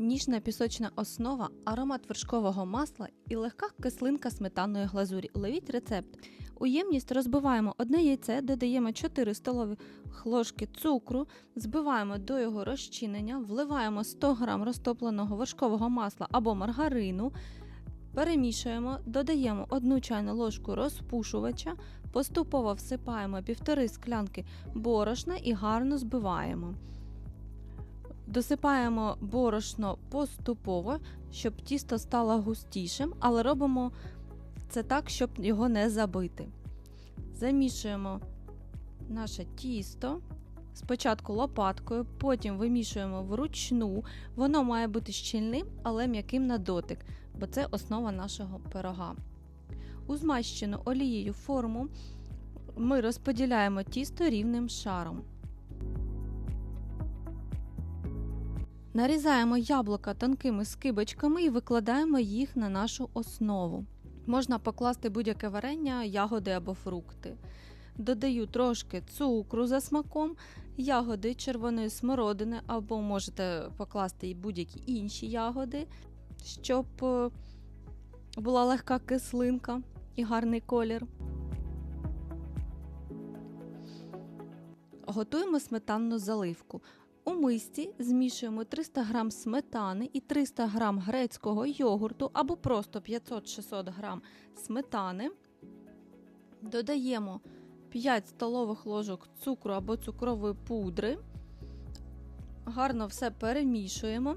Ніжна пісочна основа, аромат вершкового масла і легка кислинка сметанної глазурі. Ловіть рецепт. У ємність розбиваємо одне яйце, додаємо 4 столові ложки цукру, збиваємо до його розчинення, вливаємо 100 г розтопленого вершкового масла або маргарину, перемішуємо, додаємо 1 чайну ложку розпушувача, поступово всипаємо 1,5 склянки борошна і гарно збиваємо. Досипаємо борошно поступово, щоб тісто стало густішим, але робимо це так, щоб його не забити. Замішуємо наше тісто. Спочатку лопаткою, потім вимішуємо вручну. Воно має бути щільним, але м'яким на дотик, бо це основа нашого пирога. У змащену олією форму ми розподіляємо тісто рівним шаром. Нарізаємо яблука тонкими скибочками і викладаємо їх на нашу основу. Можна покласти будь-яке варення, ягоди або фрукти. Додаю трошки цукру за смаком, ягоди червоної смородини, або можете покласти і будь-які інші ягоди, щоб е, була легка кислинка і гарний колір. Готуємо сметанну заливку. У мисці змішуємо 300 г сметани і 300 г грецького йогурту або просто 500-600 г сметани. Додаємо 5 столових ложок цукру або цукрової пудри. Гарно все перемішуємо.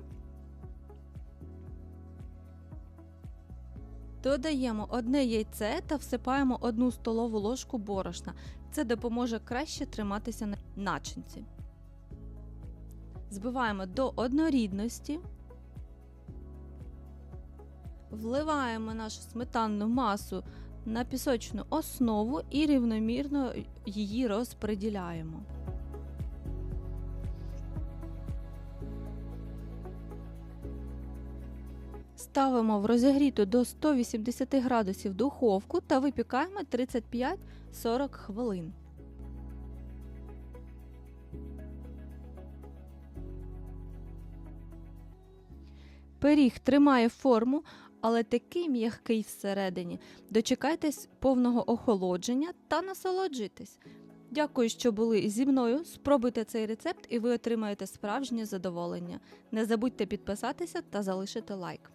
Додаємо одне яйце та всипаємо 1 столову ложку борошна. Це допоможе краще триматися на начинці. Збиваємо до однорідності, вливаємо нашу сметанну масу на пісочну основу і рівномірно її розподіляємо. Ставимо в розігріту до 180 градусів духовку та випікаємо 35-40 хвилин. Пиріг тримає форму, але такий м'який всередині. Дочекайтесь повного охолодження та насолоджуйтесь. Дякую, що були зі мною. Спробуйте цей рецепт і ви отримаєте справжнє задоволення. Не забудьте підписатися та залишити лайк.